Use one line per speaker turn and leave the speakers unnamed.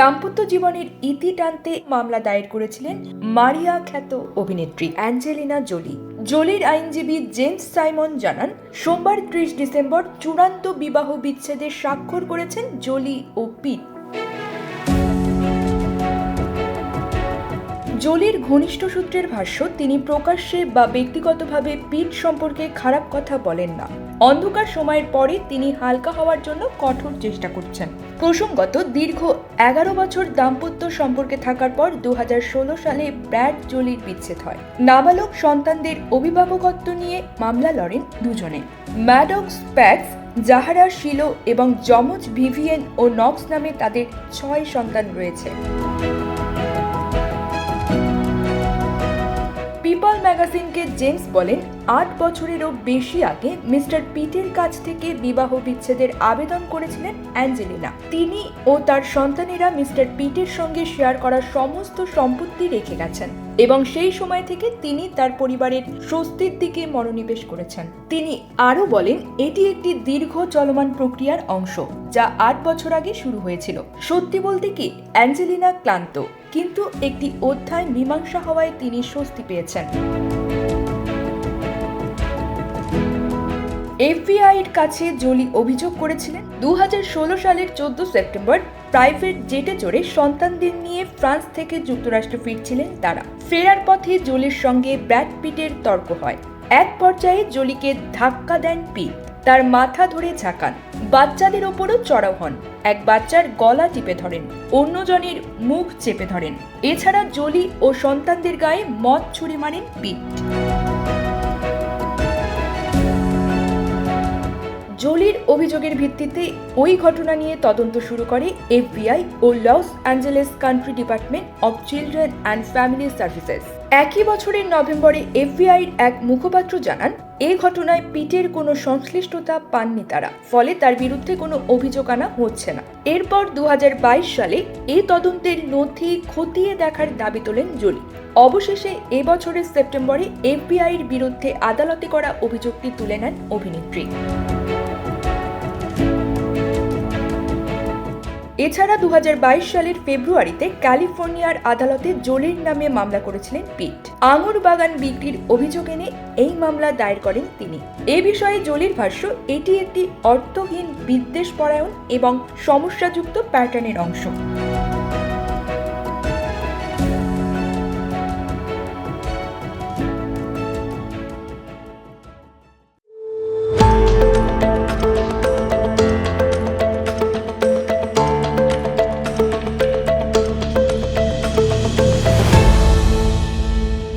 দাম্পত্য জীবনের ইতি টানতে মামলা দায়ের করেছিলেন মারিয়া খ্যাত অভিনেত্রী অ্যাঞ্জেলিনা জোলি। জোলির আইনজীবী জেমস সাইমন জানান, সোমবার ত্রিশ ডিসেম্বর চূড়ান্ত বিবাহ বিচ্ছেদের স্বাক্ষর করেছেন জোলি ও পিট। জোলির ঘনিষ্ঠ সূত্রের ভাষ্য, তিনি প্রকাশ্যে বা ব্যক্তিগতভাবে পিট সম্পর্কে খারাপ কথা বলেন না। অন্ধকার সময়ের পরে তিনি হালকা হওয়ার জন্য কঠোর চেষ্টা করছেন। প্রসঙ্গত, দীর্ঘ এগারো বছর দাম্পত্য সম্পর্কে থাকার পর দু হাজার ষোলো সালে ব্র্যাড জোলির বিচ্ছেদ হয়। নাবালক সন্তানদের অভিভাবকত্ব নিয়ে মামলা লড়েন দুজনে। ম্যাডক্স প্যাক্স জাহারা শিলো এবং যমজ ভিভিয়েন ও নক্স নামে তাদের ছয় সন্তান রয়েছে। ম্যাগাজিনকে জেমস বলেন, আট বছরেরও বেশি আগে মিস্টার পিটের কাছ থেকে বিবাহ বিচ্ছেদের আবেদন করেছিলেন অ্যাঞ্জেলিনা। তিনি ও তার সন্তানেরা মিস্টার পিটের সঙ্গে শেয়ার করা সমস্ত সম্পত্তি রেখে গেছেন এবং সেই সময় থেকে তিনি তার পরিবারের স্বস্তির দিকে মনোনিবেশ করেছেন। তিনি আরও বলেন, এটি একটি দীর্ঘ চলমান প্রক্রিয়ার অংশ, যা আট বছর আগে শুরু হয়েছিল। সত্যি বলতে কি, অ্যাঞ্জেলিনা ক্লান্ত, কিন্তু একটি অধ্যায় মীমাংসা হওয়ায় তিনি স্বস্তি পেয়েছেন। এফবিআই এর কাছে জোলি অভিযোগ করেছিলেন। দু হাজার ষোলো সালের চোদ্দ সেপ্টেম্বর প্রাইভেট জেটে চড়ে সন্তানদের নিয়ে ফ্রান্স থেকে যুক্তরাষ্ট্রে ফিরছিলেন তারা। ফেরার পথে জোলির সঙ্গে ব্র্যাড পিটের তর্ক হয়। এক পর্যায়ে জোলিকে ধাক্কা দেন পিট। তার মাথা ধরে ঝাঁকান। বাচ্চাদের ওপরও চড়াও হন। এক বাচ্চার গলা টিপে ধরেন। অন্যজনের মুখ চেপে ধরেন। এছাড়া জলি ও সন্তানদের গায়ে মদ ছুড়ে মারেন পিট। জোলির অভিযোগের ভিত্তিতে ওই ঘটনা নিয়ে তদন্ত শুরু করে FBI O Los Angeles country department of children and family services. একই বছরের নভেম্বরে এফবিআইর এক মুখপাত্র জানান, এ ঘটনায় পিটের কোনো সংশ্লিষ্টতা পাননি তারা, ফলে তার বিরুদ্ধে কোনো অভিযোগ আনা হচ্ছে না। এরপর দু হাজার বাইশ সালে এই তদন্তের নথি খতিয়ে দেখার দাবি তোলেন জোলি। অবশেষে এ বছরের সেপ্টেম্বরে এফবিআইয়ের বিরুদ্ধে আদালতে করা অভিযোগটি তুলে নেন অভিনেত্রী। এছাড়া দু হাজার বাইশ সালের ফেব্রুয়ারিতে ক্যালিফোর্নিয়ার আদালতে জোলির নামে মামলা করেছিলেন পিট। আঙুর বাগান বিক্রির অভিযোগ এনে এই মামলা দায়ের করেন তিনি। এ বিষয়ে জোলির ভাষ্য, এটি একটি অর্থহীন বিদ্বেষ পরায়ণ এবং সমস্যাযুক্ত প্যাটার্নের অংশ।